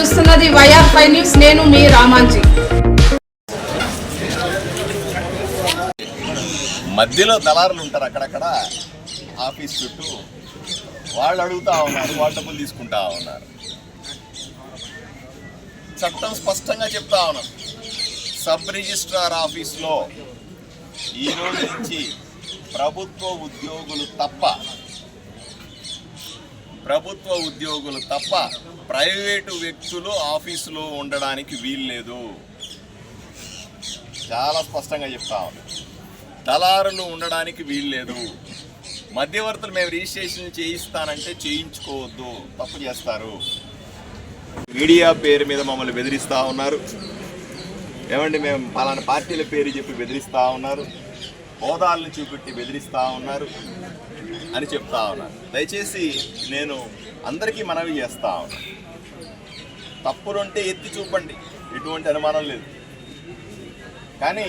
చూస్తున్నది YR five news. నేను మీ రామాంజీ. మధ్యలో దళారులు ఉంటారు అక్కడక్కడ. ఆఫీస్ చుట్టూ వాళ్ళు అడుగుతా ఉన్నారు వాళ్ళ డబ్బులు తీసుకుంటా ఉన్నారు. చట్టం స్పష్టంగా చెప్తా ఉన్నాం. సబ్ రిజిస్ట్రార్ ఆఫీస్లో ఈ రోజు నుంచి ప్రభుత్వ ఉద్యోగులు తప్ప ప్రభుత్వ ఉద్యోగులు తప్ప ప్రైవేటు వ్యక్తులు ఆఫీసులో ఉండడానికి వీల్లేదు. చాలా స్పష్టంగా చెప్తా దళారులు ఉండడానికి వీల్లేదు. మధ్యవర్తులు మేము రిజిస్ట్రేషన్ చేయిస్తానంటే చేయించుకోవద్దు. తప్పు చేస్తారు. మీడియా పేరు మీద మమ్మల్ని బెదిరిస్తూ ఉన్నారు. ఏమండి మేము పలానా పార్టీల పేరు చెప్పి బెదిరిస్తూ ఉన్నారు. హోదాలను చూపెట్టి బెదిరిస్తూ ఉన్నారు. అని చెప్తా ఉన్నాను దయచేసి నేను అందరికీ మనవి చేస్తా ఉన్నాను తప్పులుంటే ఎత్తి చూపండి. ఎటువంటి అనుమానం లేదు. కానీ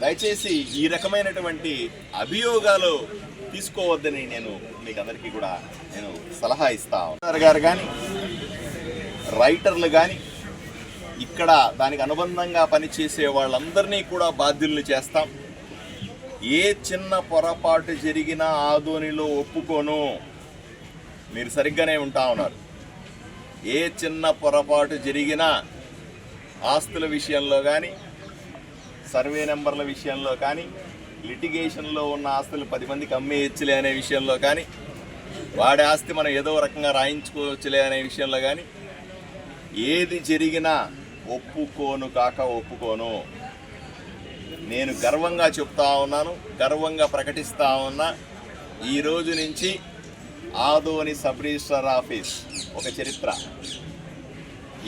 దయచేసి ఈ రకమైనటువంటి అభియోగాలు తీసుకోవద్దని నేను మీకు అందరికీ కూడా నేను సలహా ఇస్తా ఉన్నాను గారు కానీ రైటర్లు కానీ ఇక్కడ దానికి అనుబంధంగా పనిచేసే వాళ్ళందరినీ కూడా బాధ్యుల్ని చేస్తాం. ఏ చిన్న పొరపాటు జరిగినా ఆదోనిలో ఒప్పుకోను. మీరు సరిగ్గానే ఉంటా ఉన్నారు. ఏ చిన్న పొరపాటు జరిగినా ఆస్తుల విషయంలో కానీ సర్వే నెంబర్ల విషయంలో కానీ లిటిగేషన్లో ఉన్న ఆస్తులు పది మందికి అమ్మేయచ్చులే అనే విషయంలో కానీ వాడి ఆస్తి మనం ఏదో రకంగా రాయించుకోవచ్చులే అనే విషయంలో కానీ ఏది జరిగినా ఒప్పుకోను కాక ఒప్పుకోను. నేను గర్వంగా చెప్తా ఉన్నాను గర్వంగా ప్రకటిస్తా ఉన్నా ఈ రోజు నుంచి ఆదోని సబ్ రిజిస్ట్రార్ ఆఫీస్ ఒక చరిత్ర.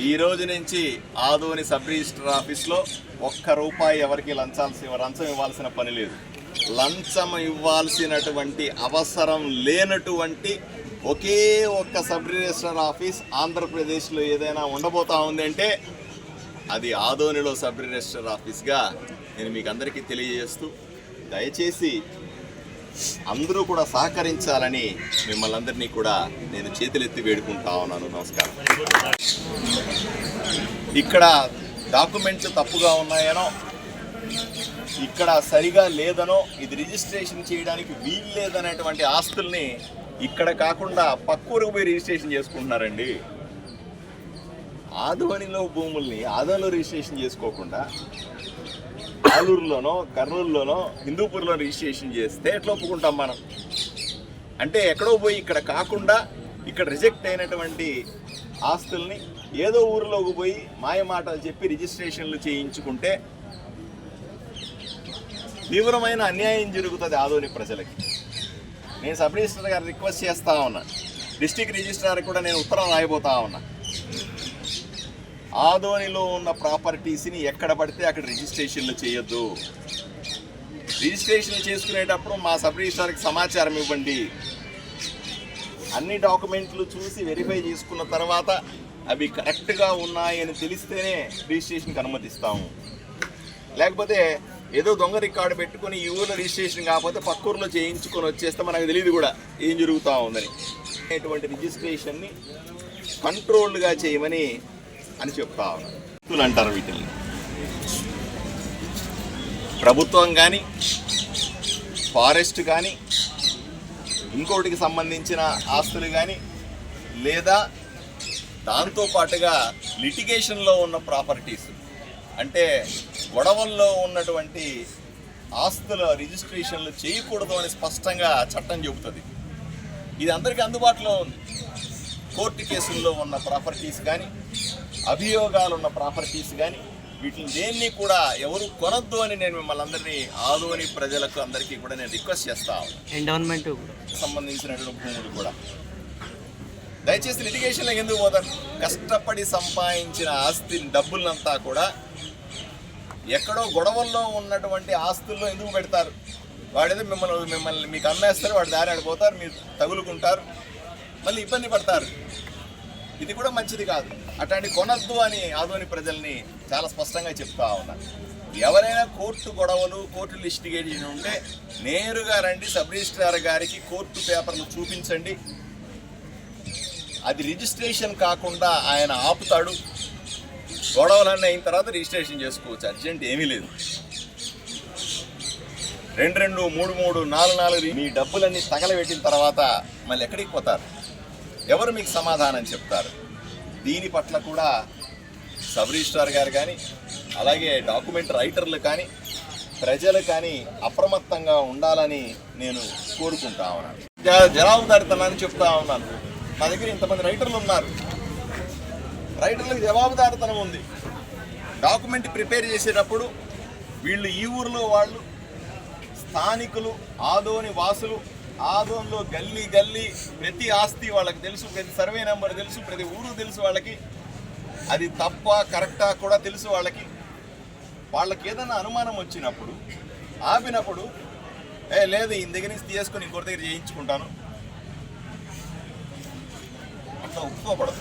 ఈ రోజు నుంచి ఆదోని సబ్ రిజిస్ట్రార్ ఆఫీస్లో ఒక్క రూపాయి ఎవరికి లంచాల్సి లంచం ఇవ్వాల్సిన పని లేదు. లంచం ఇవ్వాల్సినటువంటి అవసరం లేనటువంటి ఒకే ఒక్క సబ్ రిజిస్ట్రార్ ఆఫీస్ ఆంధ్రప్రదేశ్లో ఏదైనా ఉండబోతా ఉంది అంటే అది ఆదోనిలో సబ్ రిజిస్ట్రార్ ఆఫీస్గా నేను మీకు అందరికీ తెలియజేస్తూ దయచేసి అందరూ కూడా సహకరించాలని మిమ్మల్ని అందరినీ కూడా నేను చేతులెత్తి వేడుకుంటా ఉన్నాను. నమస్కారం. ఇక్కడ డాక్యుమెంట్లు తప్పుగా ఉన్నాయనో ఇక్కడ సరిగా లేదనో ఇది రిజిస్ట్రేషన్ చేయడానికి వీలు లేదనేటువంటి ఆస్తుల్ని ఇక్కడ కాకుండా పక్కూరుకు పోయి రిజిస్ట్రేషన్ చేసుకుంటున్నారండి. ఆదోనిలో భూముల్ని ఆదోనిలో రిజిస్ట్రేషన్ చేసుకోకుండా ఆలూరులోనో కర్నూలులోనో హిందూపూర్లో రిజిస్ట్రేషన్ చేస్తే ఎట్లా ఒప్పుకుంటాం మనం? అంటే ఎక్కడో పోయి ఇక్కడ కాకుండా ఇక్కడ రిజెక్ట్ అయినటువంటి ఆస్తుల్ని ఏదో ఊరిలోకి పోయి మాయ మాటలు చెప్పి రిజిస్ట్రేషన్లు చేయించుకుంటే తీవ్రమైన అన్యాయం జరుగుతుంది ఆదోని ప్రజలకి. నేను సబ్ రిజిస్ట్రార్ గారు రిక్వెస్ట్ చేస్తా ఉన్నా. డిస్టిక్ రిజిస్ట్రార్ కూడా నేను ఉత్తరం రాయబోతా ఉన్నా. ఆదోనిలో ఉన్న ప్రాపర్టీస్ని ఎక్కడ పడితే అక్కడ రిజిస్ట్రేషన్లు చేయొద్దు. రిజిస్ట్రేషన్ చేసుకునేటప్పుడు మా సబ్ రిజిస్ట్రార్కి సమాచారం ఇవ్వండి. అన్ని డాక్యుమెంట్లు చూసి వెరిఫై చేసుకున్న తర్వాత అవి కరెక్ట్గా ఉన్నాయని తెలిస్తేనే రిజిస్ట్రేషన్కి అనుమతిస్తాము. లేకపోతే ఏదో దొంగ రికార్డు పెట్టుకొని ఈ ఊర్లో రిజిస్ట్రేషన్ కాకపోతే పక్క ఊర్లో చేయించుకొని వచ్చేస్తే మనకు తెలియదు కూడా ఏం జరుగుతూ ఉందని. అటువంటి రిజిస్ట్రేషన్ని కంట్రోల్డ్గా చేయమని అని చెప్తా ఉన్నారు అంటారు వీటిని ప్రభుత్వం కానీ ఫారెస్ట్ కానీ ఇంకోటికి సంబంధించిన ఆస్తులు కానీ లేదా దాంతో పాటుగా లిటిగేషన్లో ఉన్న ప్రాపర్టీస్ అంటే గొడవల్లో ఉన్నటువంటి ఆస్తుల రిజిస్ట్రేషన్లు చేయకూడదు అని స్పష్టంగా చట్టం చెబుతుంది. ఇది అందరికీ అందుబాటులో ఉంది. కోర్టు కేసుల్లో ఉన్న ప్రాపర్టీస్ కానీ అభియోగాలు ఉన్న ప్రాపర్టీస్ కానీ వీటిని దేన్ని కూడా ఎవరు కొనొద్దు అని నేను మిమ్మల్ని అందరినీ ఆదోని ప్రజలకు అందరికీ కూడా నేను రిక్వెస్ట్ చేస్తా. ఎండోన్మెంట్ సంబంధించినటువంటి భూములు కూడా. దయచేసి లిటిగేషన్లో ఎందుకు పోతారు? కష్టపడి సంపాదించిన ఆస్తి డబ్బులంతా కూడా ఎక్కడో గొడవల్లో ఉన్నటువంటి ఆస్తుల్లో ఎందుకు పెడతారు? వాడేదో మిమ్మల్ని మిమ్మల్ని మీకు అమ్మేస్తారు వాడు దారి ఆడిపోతారు మీరు తగులుకుంటారు మళ్ళీ ఇబ్బంది పడతారు. ఇది కూడా మంచిది కాదు. అట్లాంటి కొనద్దు అని ఆదోని ప్రజల్ని చాలా స్పష్టంగా చెప్తా ఉన్నా. ఎవరైనా కోర్టు గొడవలు కోర్టు లిస్టిగేషన్ ఉంటే నేరుగా రండి సబ్ రిజిస్ట్రార్ గారికి కోర్టు పేపర్లు చూపించండి. అది రిజిస్ట్రేషన్ కాకుండా ఆయన ఆపుతాడు. గొడవలన్నీ అయిన తర్వాత రిజిస్ట్రేషన్ చేసుకోవచ్చు. అర్జెంట్ ఏమీ లేదు. రెండు రెండు మూడు మూడు నాలుగు నాలుగు మీ డబ్బులన్నీ తగలబెట్టిన తర్వాత మళ్ళీ ఎక్కడికి పోతారు? ఎవరు మీకు సమాధానం చెప్తారు? దీని పట్ల కూడా సబ్ రిజిస్ట్రార్ గారు కానీ అలాగే డాక్యుమెంట్ రైటర్లు కానీ ప్రజలు కానీ అప్రమత్తంగా ఉండాలని నేను కోరుకుంటా ఉన్నాను. జ- జవాబుదారితనాన్ని చెప్తా ఉన్నాను. నా దగ్గర ఇంతమంది రైటర్లు ఉన్నారు. రైటర్లకు జవాబుదారితనం ఉంది. డాక్యుమెంట్ ప్రిపేర్ చేసేటప్పుడు వీళ్ళు ఈ ఊరిలో వాళ్ళు స్థానికులు ఆదోని వాసులు ఆదోంలో గల్లీ గల్లీ ప్రతి ఆస్తి వాళ్ళకి తెలుసు ప్రతి సర్వే నెంబర్ తెలుసు ప్రతి ఊరు తెలుసు వాళ్ళకి. అది తప్ప కరెక్టా కూడా తెలుసు వాళ్ళకి. వాళ్ళకి ఏదైనా అనుమానం వచ్చినప్పుడు ఆపినప్పుడు ఏ లేదు ఈయన దగ్గర నుంచి తీసుకొని ఇంకోటి దగ్గర చేయించుకుంటాను. అట్లా ఒప్పుకోకూడదు.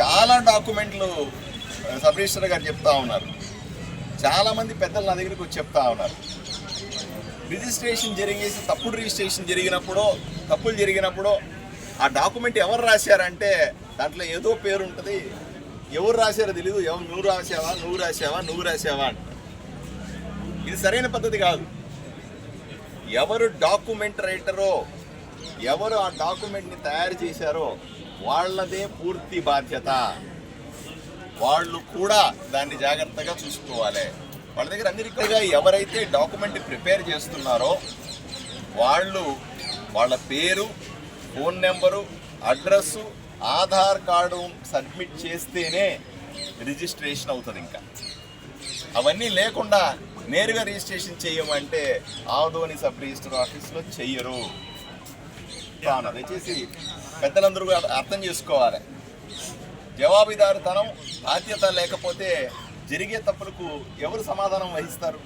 చాలా డాక్యుమెంట్లు సబ్ రిజిస్టర్ గారు చెప్తా ఉన్నారు. చాలామంది పెద్దలు నా దగ్గరికి వచ్చి చెప్తా ఉన్నారు. రిజిస్ట్రేషన్ జరిగేసి తప్పుడు రిజిస్ట్రేషన్ జరిగినప్పుడు తప్పులు జరిగినప్పుడు ఆ డాక్యుమెంట్ ఎవరు రాశారంటే దాంట్లో ఏదో పేరు ఉంటుంది. ఎవరు రాశారో తెలియదు ఎవరు నువ్వు రాసావా నువ్వు రాసావా నువ్వు రాసావా అంట ఇది సరైన పద్ధతి కాదు. ఎవరు డాక్యుమెంట్ రైటరో ఎవరు ఆ డాక్యుమెంట్ని తయారు చేశారో వాళ్ళదే పూర్తి బాధ్యత. వాళ్ళు కూడా దాన్ని జాగ్రత్తగా చూసుకోవాలి. వాళ్ళ దగ్గర అన్ని రికార్డుగా ఎవరైతే డాక్యుమెంట్ ప్రిపేర్ చేస్తున్నారో వాళ్ళు వాళ్ళ పేరు phone number address Aadhaar card submit చేస్తేనే రిజిస్ట్రేషన్ అవుతుంది ఇంకా. అవన్నీ లేకుండా నేరుగా రిజిస్ట్రేషన్ చేయమంటే ఆదోని సబ్ రిజిస్టర్ ఆఫీస్లో చెయ్యరు దయచేసి పెద్దలందరూ కూడా అర్థం చేసుకోవాలి. జవాబుదారుతనం బాధ్యత లేకపోతే జరిగే తప్పులకు ఎవరు సమాధానం వహిస్తారు?